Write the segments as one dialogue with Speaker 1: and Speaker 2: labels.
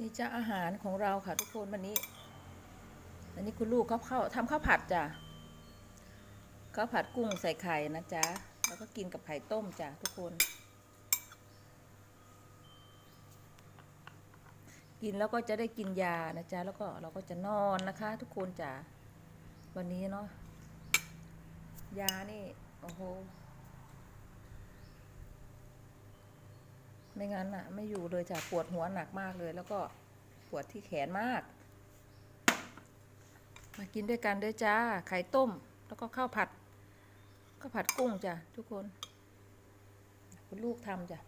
Speaker 1: นี่จะอาหารของเราค่ะทุกคนวันนี้ อันนี้คุณลูกเขาเข้าทำข้าวผัดจ้ะข้าวผัดกุ้งใส่ไข่นะจ๊ะแล้วก็กินกับไข่ต้มจ้ะทุกคน กินแล้วก็จะได้กินยานะจ๊ะแล้วก็เราก็จะนอนนะคะ ทุกคนจ้ะวันนี้เนาะยานี่โอ้โห ไม่งั้นอะไม่อยู่เลยจ้ะปวดหัวหนักมากเลย แล้วก็ปวดที่แขนมาก มากินด้วยกันด้วยจ้า ไข่ต้ม แล้วก็ข้าวผัดข้าวผัดกุ้งจ้ะทุกคน คุณลูกทำจ้ะ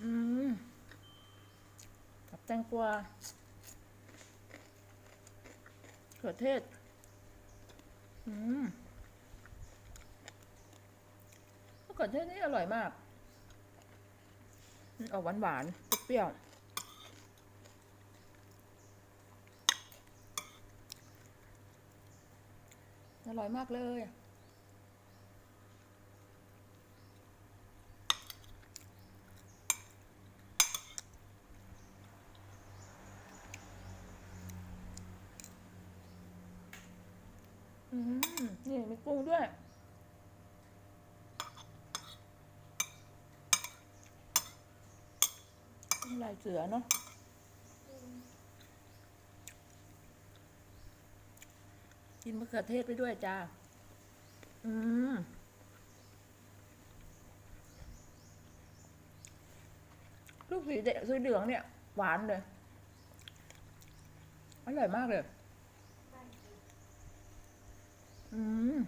Speaker 1: อืมกับแตงกวาเขือเทศ อืมเขือเทศนี่อร่อยมาก ออกหวานหวานเปรี้ยวอร่อยมากเลย อืม นี่มีกุ้งด้วย กุ้ง ลายเสือเนาะกินมะเขือเทศไปด้วยจ้า อืมลูกสีเดสีเหลืองเนี่ย หวานเลย อร่อยมากเลย อืม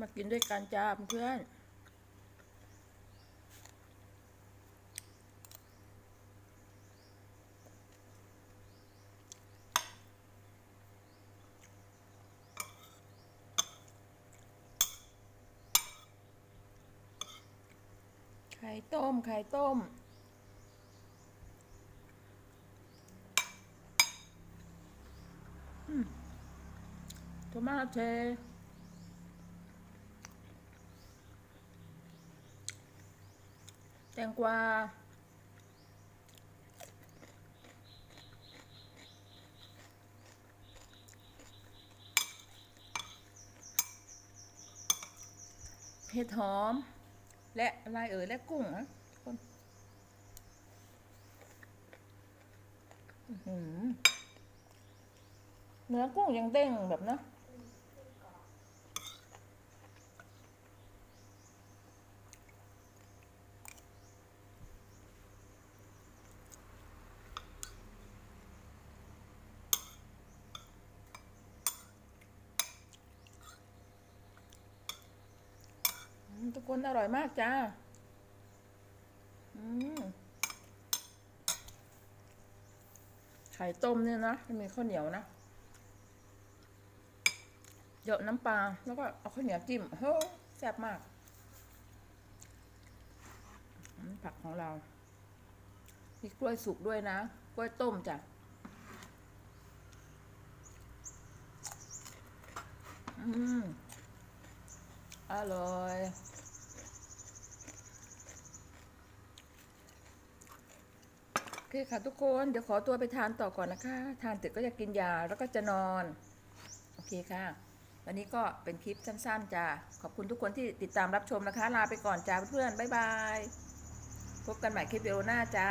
Speaker 1: มากินด้วยกันจ้าเพื่อนไข่ต้ม ไข่ต้ม อืมโทมาเท แตงกวาเห็ดหอม และอะไรเอ่ยและกุ้งนะคนเนื้อกุ้งยังเด้งแบบนะ ทุกคนอร่อยมากจ้า อืมไข่ต้มเนี่ยนะจะมีข้าวเหนียวนะเยอะน้ำปลาแล้วก็เอาข้าวเหนียวจิ้มเฮ้ยแซ่บมาก ผักของเรา มีกล้วยสุกด้วยนะ กล้วยต้มจ้ะอืมอร่อย โอ เคค่ะทุกคนเดี๋ยวขอตัวไปทานต่อก่อนนะคะ ทานเสร็จก็จะกินยาแล้วก็จะนอน โอเคค่ะ วันนี้ก็เป็นคลิปสั้นๆจ้าขอบคุณทุกคนที่ติดตามรับชมนะคะ ลาไปก่อนจ้าเพื่อนๆบ๊ายบาย พบกันใหม่คลิปวิดีโอหน้าจ้า